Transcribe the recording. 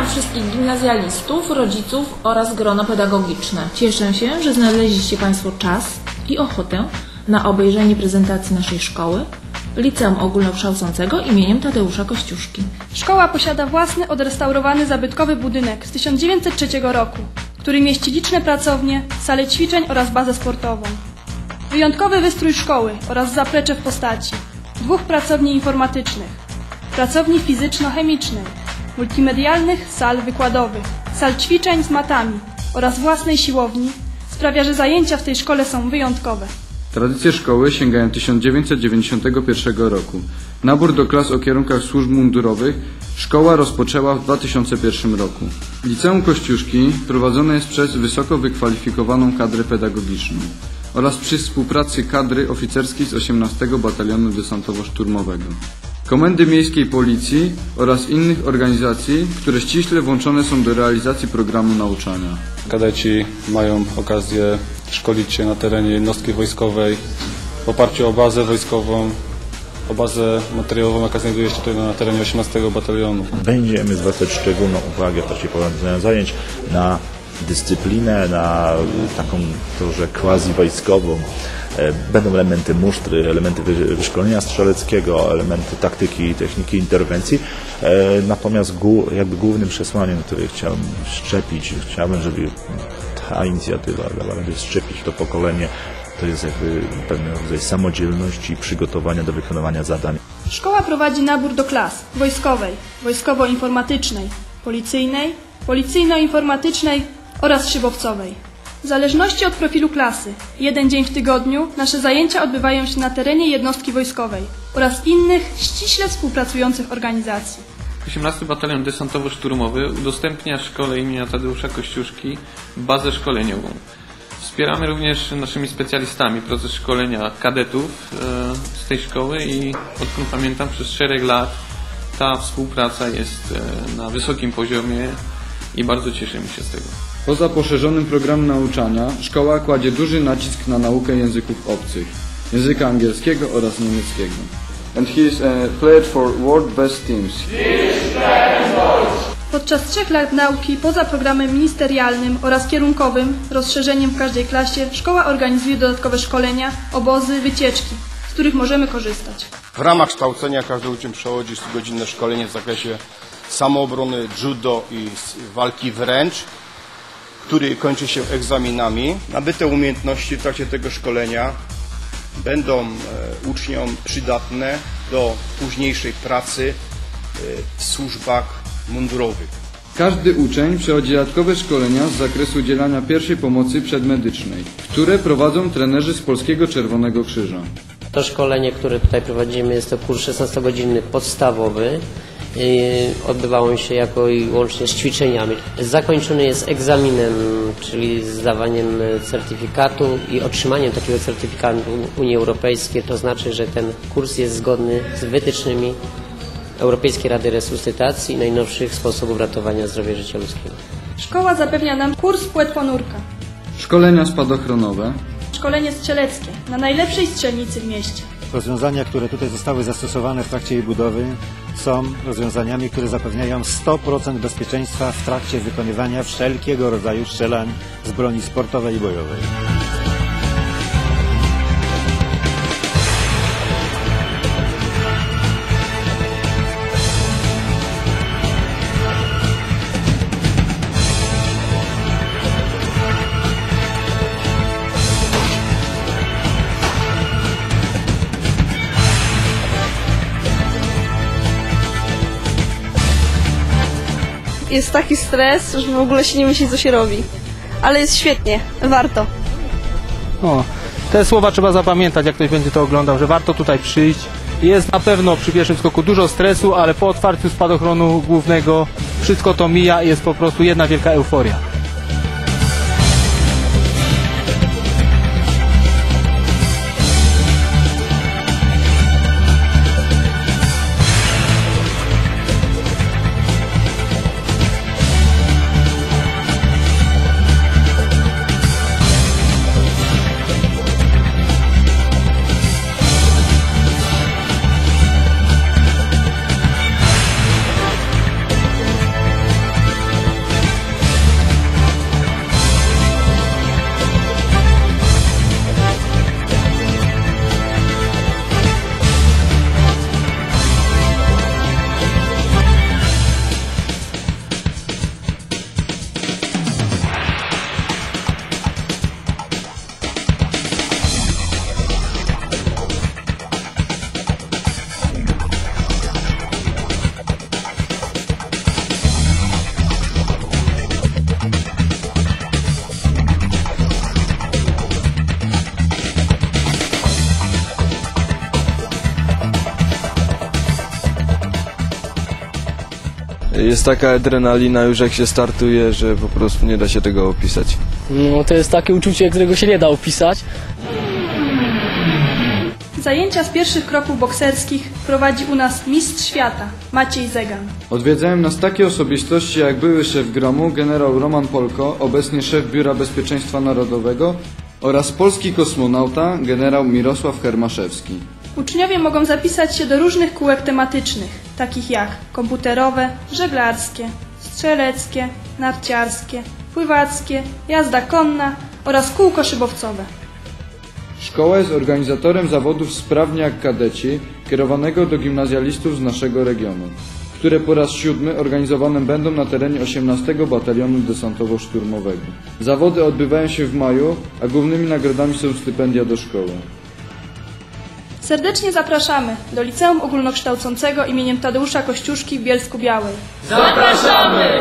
Witam wszystkich gimnazjalistów, rodziców oraz grono pedagogiczne. Cieszę się, że znaleźliście Państwo czas i ochotę na obejrzenie prezentacji naszej szkoły Liceum Ogólnokształcącego imieniem Tadeusza Kościuszki. Szkoła posiada własny, odrestaurowany, zabytkowy budynek z 1903 roku, który mieści liczne pracownie, sale ćwiczeń oraz bazę sportową. Wyjątkowy wystrój szkoły oraz zaplecze w postaci dwóch pracowni informatycznych, pracowni fizyczno-chemicznej, multimedialnych sal wykładowych, sal ćwiczeń z matami oraz własnej siłowni sprawia, że zajęcia w tej szkole są wyjątkowe. Tradycje szkoły sięgają 1991 roku. Nabór do klas o kierunkach służb mundurowych szkoła rozpoczęła w 2001 roku. Liceum Kościuszki prowadzone jest przez wysoko wykwalifikowaną kadrę pedagogiczną oraz przy współpracy kadry oficerskiej z 18 Batalionu Desantowo-Szturmowego. Komendy Miejskiej Policji oraz innych organizacji, które ściśle włączone są do realizacji programu nauczania. Kadeci mają okazję szkolić się na terenie jednostki wojskowej w oparciu o bazę wojskową, o bazę materiałową, jaka znajduje się tutaj na terenie 18 Batalionu. Będziemy zwracać szczególną uwagę w trakcie prowadzenia zajęć na dyscyplinę, na taką trochę quasi-wojskową. E, Będą elementy musztry, elementy wy- wyszkolenia strzeleckiego, elementy taktyki i techniki interwencji. E, Natomiast jakby głównym przesłaniem, które chciałem szczepić, chciałbym, żeby ta inicjatywa radę szczepić to pokolenie, to jest jakby pewien rodzaj samodzielności i przygotowania do wykonywania zadań. Szkoła prowadzi nabór do klas wojskowej, wojskowo-informatycznej, policyjnej, policyjno-informatycznej oraz szybowcowej. W zależności od profilu klasy, jeden dzień w tygodniu nasze zajęcia odbywają się na terenie jednostki wojskowej oraz innych ściśle współpracujących organizacji. 18 Batalion Desantowo-Szturmowy udostępnia szkole imienia Tadeusza Kościuszki bazę szkoleniową. Wspieramy również naszymi specjalistami proces szkolenia kadetów e, z tej szkoły i odkąd pamiętam przez szereg lat ta współpraca jest e, na wysokim poziomie i bardzo cieszymy się z tego. Poza poszerzonym programem nauczania, szkoła kładzie duży nacisk na naukę języków obcych, języka angielskiego oraz niemieckiego. And he is uh, played for world best teams. Podczas trzech lat nauki poza programem ministerialnym oraz kierunkowym rozszerzeniem w każdej klasie szkoła organizuje dodatkowe szkolenia, obozy, wycieczki, z których możemy korzystać. W ramach kształcenia każdy uczeń przechodzi 100-godzinne szkolenie w zakresie samoobrony, judo i walki wręcz, który kończy się egzaminami. Nabyte umiejętności w trakcie tego szkolenia będą e, uczniom przydatne do późniejszej pracy e, w służbach mundurowych. Każdy uczeń przechodzi dodatkowe szkolenia z zakresu udzielania pierwszej pomocy przedmedycznej, które prowadzą trenerzy z Polskiego Czerwonego Krzyża. To szkolenie, które tutaj prowadzimy, jest to kurs 16-godzinny podstawowy. Yy, Odbywało się jako i łącznie z ćwiczeniami. Zakończony jest egzaminem, czyli zdawaniem e, certyfikatu i otrzymaniem takiego certyfikatu Unii Europejskiej. To znaczy, że ten kurs jest zgodny z wytycznymi Europejskiej Rady Resuscytacji i najnowszych sposobów ratowania zdrowia życia ludzkiego. Szkoła zapewnia nam kurs płetwonurka, Szkolenia spadochronowe, szkolenie strzeleckie na najlepszej strzelnicy w mieście. Rozwiązania, które tutaj zostały zastosowane w trakcie jej budowy są rozwiązaniami, które zapewniają 100% bezpieczeństwa w trakcie wykonywania wszelkiego rodzaju strzelań z broni sportowej i bojowej. Jest taki stres, że w ogóle się nie myśli, co się robi. Ale jest świetnie, warto. O, te słowa trzeba zapamiętać, jak ktoś będzie to oglądał, że warto tutaj przyjść. Jest na pewno przy pierwszym skoku dużo stresu, ale po otwarciu spadochronu głównego wszystko to mija i jest po prostu jedna wielka euforia. Jest taka adrenalina już jak się startuje, że po prostu nie da się tego opisać. No to jest takie uczucie, którego się nie da opisać. Zajęcia z pierwszych kroków bokserskich prowadzi u nas mistrz świata Maciej Zegan. Odwiedzają nas takie osobistości jak były szef gromu, generał Roman Polko, obecnie szef Biura Bezpieczeństwa Narodowego oraz polski kosmonauta, generał Mirosław Hermaszewski. Uczniowie mogą zapisać się do różnych kółek tematycznych, takich jak komputerowe, żeglarskie, strzeleckie, narciarskie, pływackie, jazda konna oraz kółko szybowcowe. Szkoła jest organizatorem zawodów Sprawnie jak kadeci, kierowanego do gimnazjalistów z naszego regionu, które po raz siódmy organizowane będą na terenie 18 Batalionu Desantowo-Szturmowego. Zawody odbywają się w maju, a głównymi nagrodami są stypendia do szkoły. Serdecznie zapraszamy do Liceum Ogólnokształcącego imieniem Tadeusza Kościuszki w Bielsku Białej. Zapraszamy!